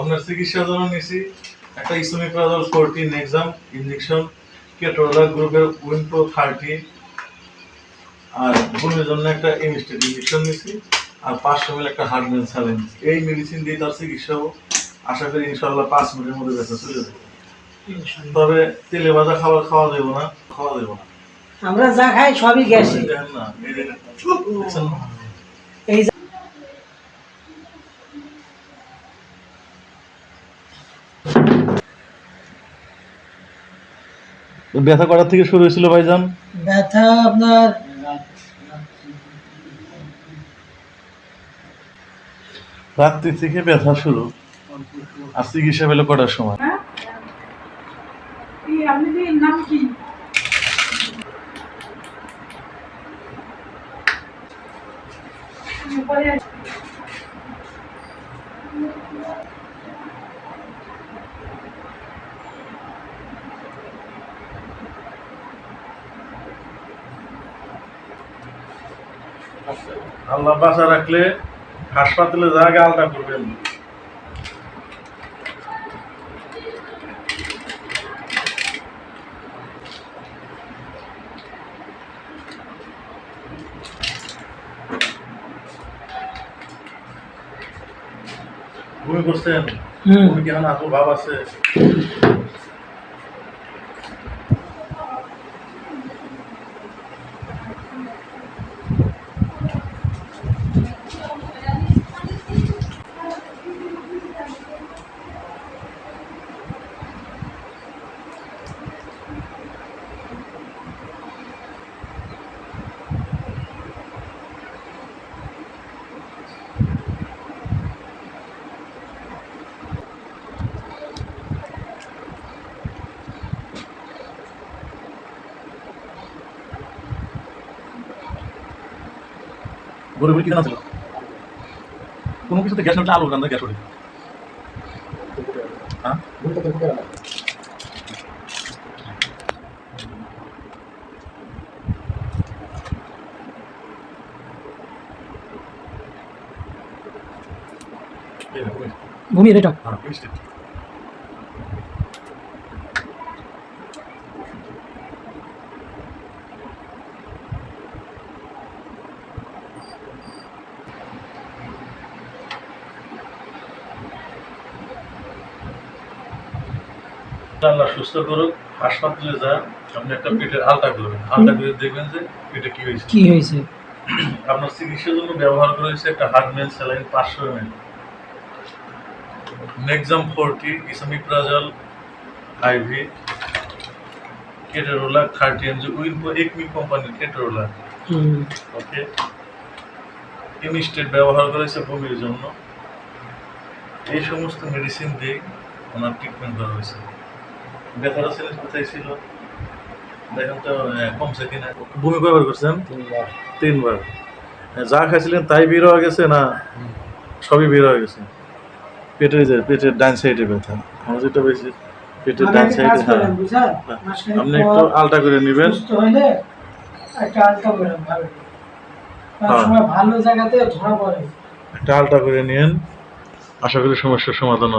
আপনার চিকিৎসার জন্য নিছি। একটা ইসোমিপ্রাজল ফোরটিন এক্সাম ইঞ্জেকশন কেটোলা গ্রুপের উইনপ্রো থার্টি আর ঘুমের জন্য একটা এমিস্টেড ইঞ্জেকশন নিছি আর পাঁচশো মিল একটা হার্ডমেন স্যালেন এই মেডিসিন দিয়ে তার চিকিৎসা হোক। আশা করি ইনশাল্লাহ পাঁচ মিনিটের মধ্যে ব্যথা চলে যাবে। তবে তেলে ভাজা খাবার খাওয়া যাবে না খাওয়া যাবে না। আমরা যা খাই সবই গ্যাসে। না এই ব্যথা করার থেকে শুরু হয়েছিল ভাইজান? ব্যথা আপনার রাত্রি থেকে ব্যথা শুরু। আর চিকিৎসা পেলে কটার সময়? আল্লাহ বাসা রাখলে হাসপাতালে জায়গা আলটা করবেন। ভূমি করছেন ভূমি কেমন আসব ভাব আছে। গরু কি জানা ছিল? কোনো কিছুতে গ্যাস উঠলে আলু রান্না গ্যাস ওঠে। হ্যাঁ? এটা হ্যাঁ, আল্লাহ সুস্থ করুক হাসপাতালে যা আপনি একটা পেটের আলটা করবেন। আলটা করে দেখবেন যে পেটে কি হয়েছে। কি হয়েছে? আপনার চিকিৎসার জন্য ব্যবহার করা হয়েছে একটা স্যালাইন পাঁচশো ML Nexum forty esomeprazole IV ketorolac thirty M G উইলপো Acme কোম্পানির কেটেরোলা ওকে ইনস্টেট ব্যবহার করেছে বমির জন্য। এই সমস্ত মেডিসিন দিয়ে ওনার ট্রিটমেন্ট করা হয়েছে। ব্যথাটা ছিল কোথায় ছিল দেখেন তো কমছে কিনা। বমি কয়বার করছেন? তিনবার। যা খাইছিলেন তাই বের হয়ে গেছে না সবই বের হয়ে গেছে? পেটের যে পেটের ডান সাইডে ব্যথা। আমার যেটা বেশি পেটের ডান একটা সাইডে হ্যাঁ? হ্যাঁ। আপনি একটু আলটা করে নেবেন। একটা আলটা ভালো করে। অনেক হ্যাঁ। ভালো জায়গাতে ধরা পড়ে। একটা আলটা করে নিয়েন। আশা করি সমস্যার সমাধান হবে।